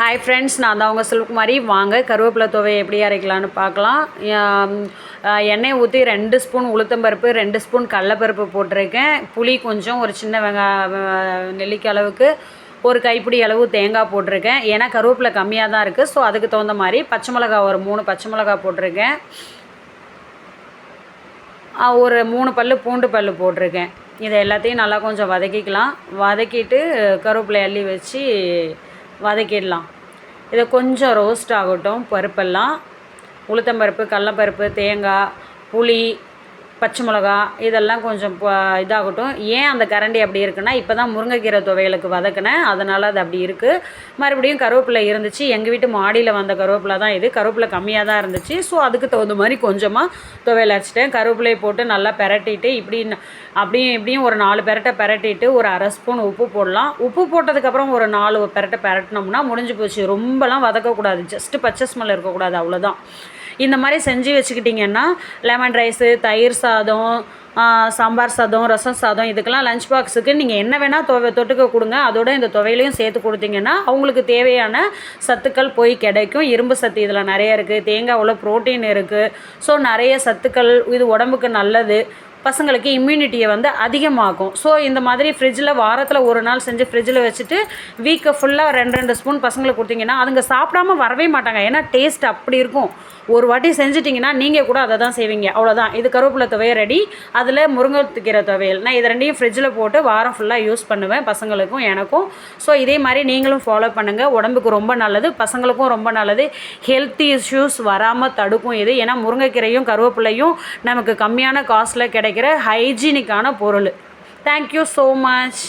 Hi friends நான் தான் உங்கள் செல்வகுமாரி. வாங்க கருவேப்பிலை துவையை எப்படி அரைக்கலான்னு பார்க்கலாம். எண்ணெய் ஊற்றி ரெண்டு ஸ்பூன் உளுத்தம்பருப்பு ரெண்டு ஸ்பூன் கடலப்பருப்பு போட்டிருக்கேன். புளி கொஞ்சம் ஒரு சின்ன வெங்க நெல்லிக்காய் அளவுக்கு ஒரு கைப்பிடி அளவு தேங்காய் போட்டிருக்கேன். ஏன்னா கருவேப்பிலை கம்மியாக தான் இருக்குது ஸோ அதுக்கு தகுந்த மாதிரி பச்சை மிளகா ஒரு மூணு பச்சை மிளகா போட்டிருக்கேன். ஒரு மூணு பல்லு பூண்டு பல் போட்டிருக்கேன். இதை எல்லாத்தையும் நல்லா கொஞ்சம் வதக்கிக்கலாம். வதக்கிட்டு கருவேப்பிலை அள்ளி வச்சு வதக்கிடலாம். இதை கொஞ்சம் ரோஸ்ட் ஆகட்டும் பருப்பெல்லாம். உளுத்தம்பருப்பு கடலப்பருப்பு தேங்காய் புளி பச்சை மிளகா இதெல்லாம் கொஞ்சம் ப- இதாகட்டும். ஏன் அந்த கரண்டி அப்படி இருக்குன்னா இப்போ தான் முருங்கைக்கீரை துவையலுக்கு வதக்கினேன். அதனால் அது அப்படி இருக்குது மறுபடியும் கருவேப்பிலை இருந்துச்சு. எங்கள் வீட்டு மாடியில் வந்த கருவேப்பிலை தான் இது. கருவேப்பிலை கம்மியாக தான் இருந்துச்சு. ஸோ அதுக்கு தகுந்த மாதிரி கொஞ்சமாக துவையல் அரைச்சிட்டேன். கருவேப்பிலையை போட்டு நல்லா பெரட்டிட்டு இப்படி அப்படியும் இப்படியும் ஒரு நாலு பெரட்டை பெரட்டிட்டு ஒரு அரை ஸ்பூன் உப்பு போடலாம். உப்பு போட்டதுக்கப்புறம் ஒரு நாலு பெரட்டை பெரட்டினோம்னா முடிஞ்சு போச்சு. ரொம்பலாம் வதக்கக்கூடாது. ஜஸ்ட்டு பச்சை ஸ்மெல் இருக்கக்கூடாது. அவ்வளோதான் இந்த மாதிரி செஞ்சு வச்சுக்கிட்டிங்கன்னா லெமன் ரைஸு தயிர் சாதம் சாம்பார் சாதம் ரசம் சாதம் இதுக்கெல்லாம் லஞ்ச் பாக்ஸுக்கு நீங்கள் என்ன வேணால் துவை தொட்டுக்க கொடுங்க. அதோட இந்த துவையிலையும் சேர்த்து கொடுத்தீங்கன்னா அவங்களுக்கு தேவையான சத்துக்கள் போய் கிடைக்கும். இரும்பு சத்து இதில் நிறைய இருக்குது தேங்காவில் புரோட்டீன் இருக்குது ஸோ நிறைய சத்துக்கள் இது உடம்புக்கு நல்லது. பசங்களுக்கு இம்யூனிட்டியை வந்து அதிகமாகும். ஸோ இந்த மாதிரி ஃப்ரிட்ஜில் வாரத்தில் ஒரு நாள் செஞ்சு ஃப்ரிட்ஜில் வச்சுட்டு வீக்கை ஃபுல்லாக ரெண்டு ரெண்டு ஸ்பூன் பசங்களுக்கு கொடுத்தீங்கன்னா அதுங்க சாப்பிடாம வரவே மாட்டாங்க. ஏன்னா டேஸ்ட் அப்படி இருக்கும். ஒரு வாட்டி செஞ்சிட்டிங்கன்னா நீங்கள் கூட அதை தான் செய்வீங்க. அவ்வளோதான் இது கருவேப்பிலை துவையை ரெடி அதில் முருங்கைக்கீரை துவையல். நான் இது ரெண்டையும் ஃப்ரிட்ஜில் போட்டு வாரம் ஃபுல்லாக யூஸ் பண்ணுவேன் பசங்களுக்கும் எனக்கும். ஸோ இதே மாதிரி நீங்களும் ஃபாலோ பண்ணுங்கள் உடம்புக்கு ரொம்ப நல்லது பசங்களுக்கும் ரொம்ப நல்லது. ஹெல்த் இஷ்யூஸ் வராமல் தடுக்கும் இது. ஏன்னா முருங்கைக்கீரையும் கருவேப்பிலையும் நமக்கு கம்மியான காஸ்ட்டில் கிடைக்கிற ஹைஜீனிக்கான பொருள். Thank you so much